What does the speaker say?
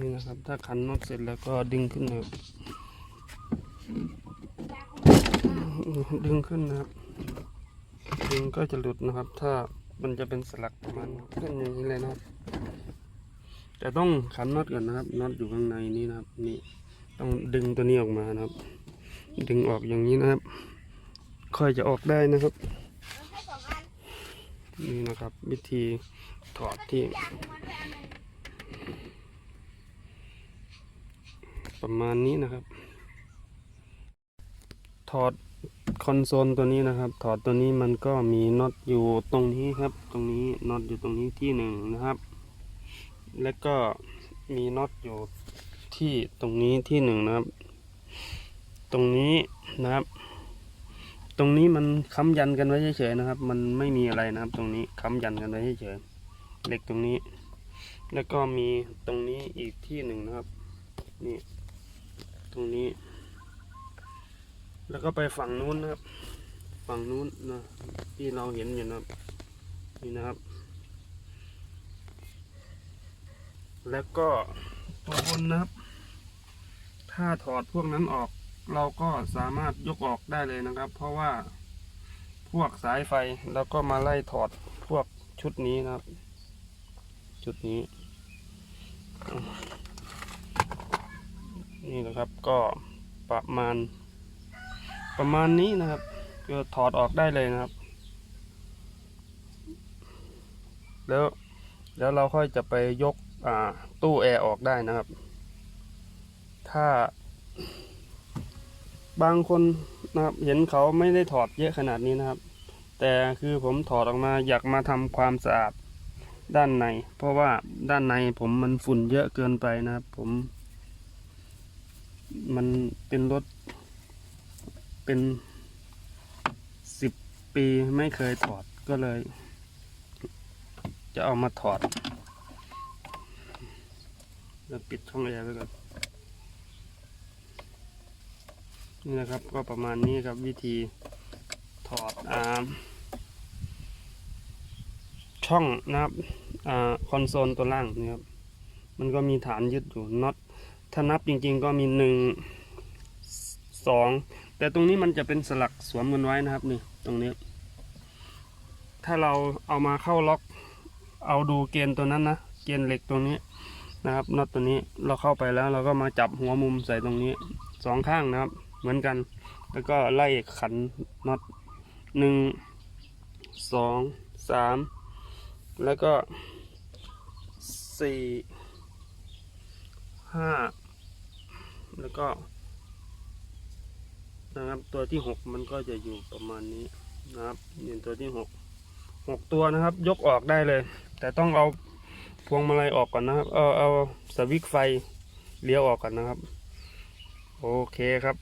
นี่นะครับ ถ้าขันน็อตเสร็จแล้วก็ดึงขึ้นนะครับดึงขึ้นนะครับ ดึงก็จะหลุดนะครับ ถ้ามันจะเป็นสลักประมาณขึ้นอย่างนี้เลยนะครับ แต่ต้องขันน็อตก่อนนะครับน็อตอยู่ข้างในนี้นะครับ นี่ต้องดึงตัวนี้ออกมานะครับ ดึงออกอย่างนี้นะครับ ค่อยจะออกได้นะครับ นี่นะครับ วิธีถอดที่ ประมาณนี้นะครับ ถอดคอนโซลตัวนี้นะครับ ถอดตัวนี้มันก็มีน็อตอยู่ตรงนี้ครับ ตรงนี้น็อตอยู่ตรงนี้ที่หนึ่งนะครับ แล้วก็มีน็อตอยู่ที่ตรงนี้ที่หนึ่งนะครับ ตรงนี้นะครับ ตรงนี้มันค้ำยันกันไว้เฉยๆนะครับ มันไม่มีอะไรนะครับ ตรงนี้ค้ำยันกันไว้เฉยๆเหล็กตรงนี้ แล้วก็มีตรงนี้อีกที่หนึ่งนะครับ นี่ ตรงนี้ แล้วก็ไปฝั่งนู้นนะครับ ฝั่งนู้นนะที่เราเห็นอยู่นะครับนี่นะครับ แล้วก็ตัวบนนะครับ ถ้าถอดพวกนั้นออก เราก็สามารถยกออกได้เลยนะครับ เพราะว่าพวกสายไฟแล้วก็มาไล่ถอดพวกชุดนี้นะครับ ชุดนี้ นี่นะครับก็ประมาณ ประมาณนี้นะครับก็ถอดออกได้เลยนะครับ แล้วแล้วเราค่อยจะไปยกตู้แอร์ออกได้นะครับ ถ้า บางคนนะครับเห็นเขาไม่ได้ถอดเยอะขนาดนี้นะครับ แต่คือผมถอดออกมาอยากมาทำความสะอาดด้านใน เพราะว่าด้านในผมมันฝุ่นเยอะเกินไปนะครับ ผม มันเป็นรถ เป็นสิบปีไม่เคยถอดก็เลย จะเอามาถอดแล้วปิดช่องแอร์ไว้ก่อนนี่นะครับก็ประมาณนี้ครับวิธีถอดอาช่องนะครับอคอนโซลตัวล่างนี่ครับ มันก็มีฐานยึดอยู่น็อต ถ้านับจริงๆก็มีหนึ่งสองแต่ตรงนี้มันจะเป็นสลักสวมกันไว้นะครับนี่ตรงนี้ ถ้าเราเอามาเข้าล็อก เอาดูเกณฑ์ตัวนั้นนะเกณฑ์เหล็กตรงนี้นะครับน็อตตัวนี้เราเข้าไปแล้วเราก็มาจับหัวมุมใส่ตรงนี้สองข้างนะครับ เหมือนกัน แล้วก็ไล่ขันน็อตหนึ่งสองสามแล้วก็สี่ห้า แล้วก็นะครับตัวที่หกมันก็จะอยู่ประมาณนี้นะครับเนี่ตัวที่หกหกตัวนะครับ ยกออกได้เลย แต่ต้องเอาพวงมาลัยออกก่อนนะครับ เอาเอาสวิตช์ไฟเลี้ยวออกก่อนนะครับ โอเคครับ